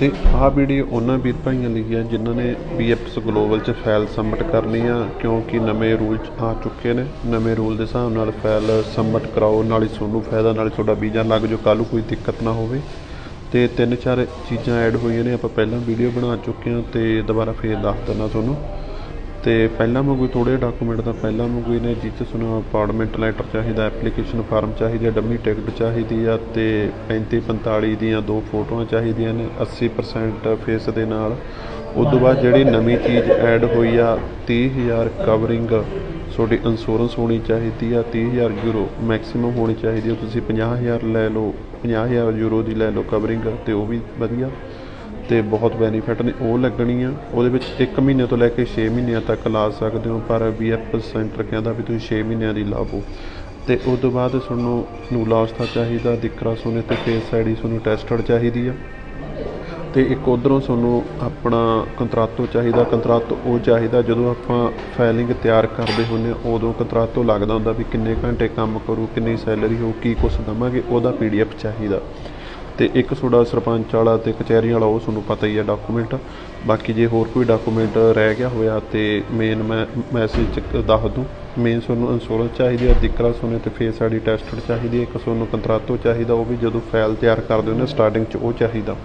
ਤੇ ਆਹ ਵੀਡੀਓ ਉਹਨਾਂ ਵੀਰ ਭਾਈਆਂ ਲਈ ਹੈ ਜਿਨ੍ਹਾਂ ਨੇ ਬੀਐਫਐਸ ਗਲੋਬਲ 'ਚ ਫਾਈਲ ਸਬਮਿਟ ਕਰਨੀ ਆ, ਕਿਉਂਕਿ ਨਵੇਂ ਰੂਲ 'ਚ ਆ ਚੁੱਕੇ ਨੇ। ਨਵੇਂ ਰੂਲ ਦੇ ਹਿਸਾਬ ਨਾਲ ਫਾਈਲ ਸਬਮਿਟ ਕਰਾਓ, ਨਾਲ ਹੀ ਤੁਹਾਨੂੰ ਫਾਇਦਾ, ਨਾਲ ਤੁਹਾਡਾ ਵੀਜ਼ਾ ਲੱਗ ਜਾਓ, ਕੱਲ੍ਹ ਨੂੰ ਕੋਈ ਦਿੱਕਤ ਨਾ ਹੋਵੇ। ਤੇ ਤਿੰਨ ਚਾਰ ਚੀਜ਼ਾਂ ਐਡ ਹੋਈਆਂ ਨੇ, ਆਪਾਂ ਪਹਿਲਾਂ ਵੀਡੀਓ ਬਣਾ ਚੁੱਕੇ ਹਾਂ ਤੇ ਦੁਬਾਰਾ ਫੇਰ ਦੱਸ ਦਿੰਦਾ ਤੁਹਾਨੂੰ। ਅਤੇ ਪਹਿਲਾਂ ਵਾਂਗੂ ਥੋੜੇ ਡਾਕੂਮੈਂਟ ਤਾਂ ਪਹਿਲਾਂ ਵਾਂਗੂ ਹੀ ਨੇ, ਜਿਸ 'ਚ ਤੁਹਾਨੂੰ ਅਪਾਰਟਮੈਂਟ ਲੈਟਰ ਚਾਹੀਦਾ ਐਪਲੀਕੇਸ਼ਨ ਫਾਰਮ ਚਾਹੀਦੀ ਹੈ ਡੰਮੀ ਟਿਕਟ ਚਾਹੀਦੀ ਆ ਅਤੇ ਪੈਂਤੀ ਪੰਤਾਲੀ ਦੀਆਂ ਦੋ ਫੋਟੋਆਂ ਚਾਹੀਦੀਆਂ ਨੇ 80% ਫੇਸ ਦੇ ਨਾਲ। ਉਹ ਤੋਂ ਬਾਅਦ ਜਿਹੜੀ ਨਵੀਂ ਚੀਜ਼ ਐਡ ਹੋਈ ਆ, ਤੀਹ ਹਜ਼ਾਰ ਕਵਰਿੰਗ ਤੁਹਾਡੀ ਇੰਸ਼ੋਰੈਂਸ ਹੋਣੀ ਚਾਹੀਦੀ ਆ, ਤੀਹ ਹਜ਼ਾਰ ਯੂਰੋ ਮੈਕਸੀਮਮ ਹੋਣੀ ਚਾਹੀਦੀ ਆ। ਤੁਸੀਂ ਪੰਜਾਹ ਹਜ਼ਾਰ ਲੈ ਲਓ 50000 ਯੂਰੋ ਦੀ ਲੈ ਲਓ ਕਵਰਿੰਗ ਅਤੇ ਉਹ ਵੀ ਵਧੀਆ। ਤੇ ਬਹੁਤ ਬੈਨੀਫਿਟ ਨੇ, ਉਹ ਲੱਗਣੀ ਆ। ਉਹਦੇ ਵਿੱਚ 1 ਮਹੀਨੇ ਤੋਂ ਲੈ ਕੇ 6 ਮਹੀਨਿਆਂ ਤੱਕ ਲਾ ਸਕਦੇ ਹੋ, ਪਰ ਬੀਐਫਐਸ ਸੈਂਟਰ ਕਹਿੰਦਾ ਵੀ ਤੁਸੀਂ 6 ਮਹੀਨਿਆਂ ਦੀ ਲਾਵੋ। ਤੇ ਉਸ ਤੋਂ ਬਾਅਦ ਤੁਹਾਨੂੰ ਨੂਲਾਸਥਾ ਚਾਹੀਦਾ ਦਿੱਕਰਾ ਸੋਨੇ ਤੇ ਫੇਸ ਆਈਡੀ ਤੁਹਾਨੂੰ ਟੈਸਟਡ ਚਾਹੀਦੀ ਆ। ਤੇ ਇੱਕ ਉਧਰੋਂ ਤੁਹਾਨੂੰ ਆਪਣਾ ਕੰਟਰਾਤੋ ਚਾਹੀਦਾ ਕੰਟਰਾਤੋ ਉਹ ਚਾਹੀਦਾ, ਜਦੋਂ ਆਪਾਂ ਫਾਈਲਿੰਗ ਤਿਆਰ ਕਰਦੇ ਹੁੰਦੇ ਹਾਂ, ਉਦੋਂ ਕੰਟਰਾਤੋ ਲੱਗਦਾ ਹੁੰਦਾ ਵੀ ਕਿੰਨੇ ਘੰਟੇ ਕੰਮ ਕਰੂ, ਕਿੰਨੀ ਸੈਲਰੀ ਹੋ ਕੀ ਕੁਛ ਦਵਾਂਗੇ, ਉਹਦਾ ਪੀਡੀਐਫ ਚਾਹੀਦਾ। ਤੇ ਇੱਕ ਤੁਹਾਡਾ ਸਰਪੰਚ ਵਾਲਾ ਤੇ ਕਚਹਿਰੀ ਵਾਲਾ, ਉਹ ਤੁਹਾਨੂੰ ਪਤਾ ਹੀ ਹੈ ਡਾਕੂਮੈਂਟ ਬਾਕੀ ਜੇ ਹੋਰ ਕੋਈ ਡਾਕੂਮੈਂਟ ਰਹਿ ਗਿਆ ਹੋਇਆ ਤੇ ਮੇਨ ਮੈਂ ਮੈਸੇਜ ਚ ਦੱਸ ਦੂੰ। ਮੇਨ ਤੁਹਾਨੂੰ ਇੰਸ਼ੋਰੈਂਸ ਚਾਹੀਦੀ ਹੈ ਦਿੱਕਰਾ ਤੁਹਾਨੂੰ ਤੇ ਫੇਸ ਆਈਡੀ ਟੈਸਟਡ ਚਾਹੀਦੀ ਹੈ ਇੱਕ ਤੁਹਾਨੂੰ ਕੰਤਰਾਤੋ ਚਾਹੀਦਾ, ਉਹ ਵੀ ਜਦੋਂ ਫਾਈਲ ਤਿਆਰ ਕਰਦੇ ਹੋ ਨਾ ਸਟਾਰਟਿੰਗ ਚ ਉਹ ਚਾਹੀਦਾ।